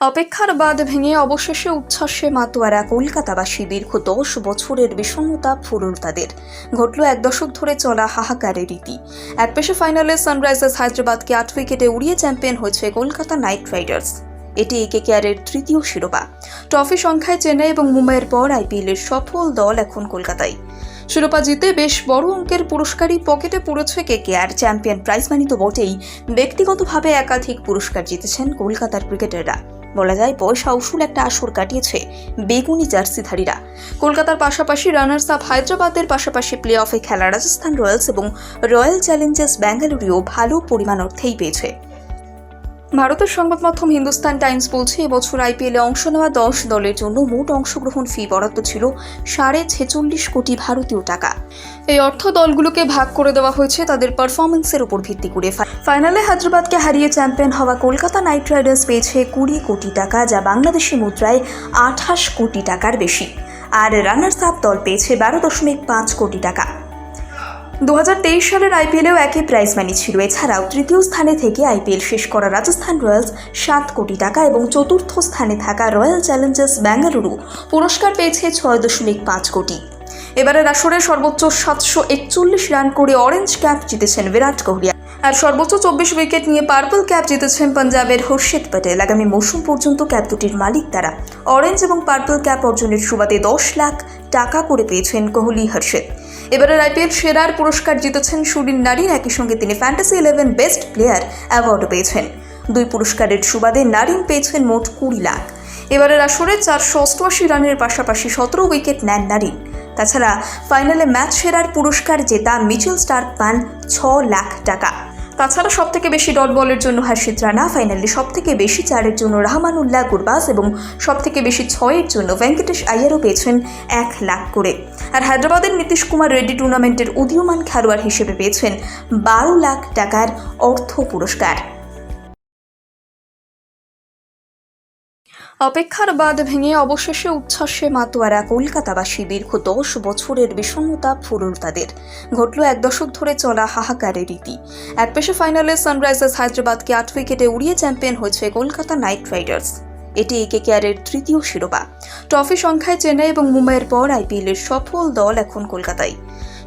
অপেক্ষার বাদ ভেঙে অবশেষে উচ্ছ্বাসে মাতোয়ারা কলকাতাবাসী দীর্ঘ দশ বছরের বিষণ্ণতা ফুরল তাদের। ঘটল এক দশক ধরে চলা হাহাকারের রীতি। এক পেশে ফাইনালে সানরাইজার্স হায়দ্রাবাদকে আট উইকেটে উড়িয়ে চ্যাম্পিয়ন হয়েছে কলকাতা নাইট রাইডার্স। এটি একে কেয়ারের তৃতীয় শিরোপা। ট্রফি সংখ্যায় চেন্নাই এবং মুম্বাইয়ের পর আইপিএলের সফল দল এখন কলকাতায়। শিরোপা জিতে বেশ বড় অঙ্কের পুরস্কারই পকেটে পড়েছে কেকেআর। চ্যাম্পিয়ন প্রাইজ মানি তো বটেই। ব্যক্তিগতভাবে একাধিক পুরস্কার জিতেছেন কলকাতার ক্রিকেটাররা। বলা যায় পয়সা উসুল একটা আসর কাটিয়েছে বেগুনি জার্সিধারীরা। কলকাতার পাশাপাশি রানার্স আপ হায়দ্রাবাদের পাশাপাশি প্লে অফে খেলা রাজস্থান রয়্যালস এবং রয়্যাল চ্যালেঞ্জার্স ব্যাঙ্গালুরুও ভালো পরিমাণ অর্থেই পেয়েছে। ভারতের সংবাদ মাধ্যম হিন্দুস্তান টাইমস বলছে, এবছর আইপিএলে অংশ নেওয়া দশ দলের জন্য মোট অংশগ্রহণ ফি বরাদ্দ ছিল সাড়ে ছেচল্লিশ কোটি ভারতীয় টাকা। এই অর্থ দলগুলোকে ভাগ করে দেওয়া হয়েছে তাদের পারফরমেন্সের উপর ভিত্তি করে। ফাইনালে হায়দ্রাবাদকে হারিয়ে চ্যাম্পিয়ন হওয়া কলকাতা নাইট রাইডার্স পেয়েছে কুড়ি কোটি টাকা, যা বাংলাদেশি মুদ্রায় আঠাশ কোটি টাকার বেশি। আর রানার্স আপ দল পেয়েছে বারো দশমিক পাঁচ কোটি টাকা। দু হাজার তেইশ সালের আইপিএলেও একই প্রাইজ মানি ছিল। এছাড়াও তৃতীয় স্থানে থেকে আইপিএল শেষ করা রাজস্থান রয়্যালস সাত কোটি টাকা এবং চতুর্থ স্থানে থাকা রয়্যাল চ্যালেঞ্জার্স বেঙ্গালুরু পুরস্কার পেয়েছে ছয় দশমিক পাঁচ কোটি। এবারের আসরে সর্বোচ্চ সাতশো একচল্লিশ রান করে অরেঞ্জ ক্যাপ জিতেছেন বিরাট কোহলি। আর সর্বোচ্চ চব্বিশ উইকেট নিয়ে পার্পল ক্যাপ জিতেছেন পাঞ্জাবের হর্ষিত প্যাটেল। আগামী মৌসুম পর্যন্ত ক্যাপ দুটির মালিক তারা। অরেঞ্জ এবং পার্পল ক্যাপ অর্জনের সুবাদে দশ লাখ টাকা করে পেয়েছেন কোহলি, হর্ষিত। এবারের আইপিএল সেরার পুরস্কার জিতেছেন সুরিন নারীর। একই সঙ্গে তিনি fantasy eleven best player award পেয়েছেন। দুই পুরস্কারের সুবাদে নারিন পেয়েছেন মোট কুড়ি লাখ। এবারের আসরে চারশো অষ্টআশি রানের পাশাপাশি সতেরো উইকেট নেন নারিন। তাছাড়া ফাইনালে ম্যাচ সেরার পুরস্কার জেতা মিচেল স্টার্ক পান ছ লাখ টাকা। তাছাড়া সব থেকে বেশি ডট বলের জন্য হার্ষিত রানা, ফাইনালে সব থেকে বেশি চারের জন্য রাহমানুল্লাহ গুরবাস এবং সব থেকে বেশি ছয়ের জন্য ভেঙ্কটেশ আয়ারও পেয়েছেন এক লাখ করে। আর হায়দ্রাবাদের নীতিশ কুমার রেড্ডি টুর্নামেন্টের উদীয়মান খেলোয়াড় হিসেবে পেয়েছেন বারো লাখ টাকার অর্থ পুরস্কার। অপেক্ষার বাদ ভেঙে অবশেষে উচ্ছ্বাসে মাতোয়ারা কলকাতাবাসী দীর্ঘ দশ বছরের বিষণ্ণতা ফুরল তাদের। ঘটল এক দশক ধরে চলা হাহাকারের রীতি। এক পেশে ফাইনালে সানরাইজার্স হায়দ্রাবাদকে আট উইকেটে উড়িয়ে চ্যাম্পিয়ন হয়েছে কলকাতা নাইট রাইডার্স। এটি কেকেআরের তৃতীয় শিরোপা। ট্রফি সংখ্যায় চেন্নাই এবং মুম্বাইয়ের পর আইপিএলের সফল দল এখন কলকাতায়।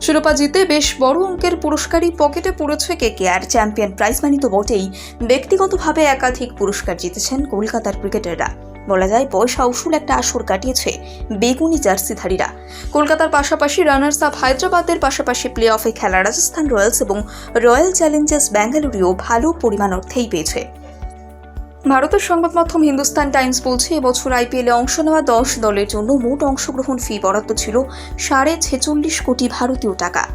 শিরোপা জিতে বেশ বড় অঙ্কের পুরস্কারই পকেটে পড়েছে কেকেআর চ্যাম্পিয়ন প্রাইজ মানি তো বটেই ব্যক্তিগতভাবে একাধিক পুরস্কার জিতেছেন কলকাতার ক্রিকেটাররা। বলা যায় পয়সা উসুল একটা আসর কাটিয়েছে বেগুনি জার্সিধারীরা। কলকাতার পাশাপাশি রানার্স আপ হায়দ্রাবাদের পাশাপাশি প্লে অফে খেলা রাজস্থান রয়্যালস এবং রয়্যাল চ্যালেঞ্জার্স ব্যাঙ্গালুরুও ভালো পরিমাণ অর্থেই পেয়েছে। ভারতের সংবাদ মাধ্যম হিন্দুস্তান টাইমস বলছে, এবছর আইপিএলে অংশ নেওয়া দশ দলের জন্য মোট অংশগ্রহণ ফি বরাদ্দ ছিল সাড়ে ছেচল্লিশ কোটি ভারতীয় টাকা।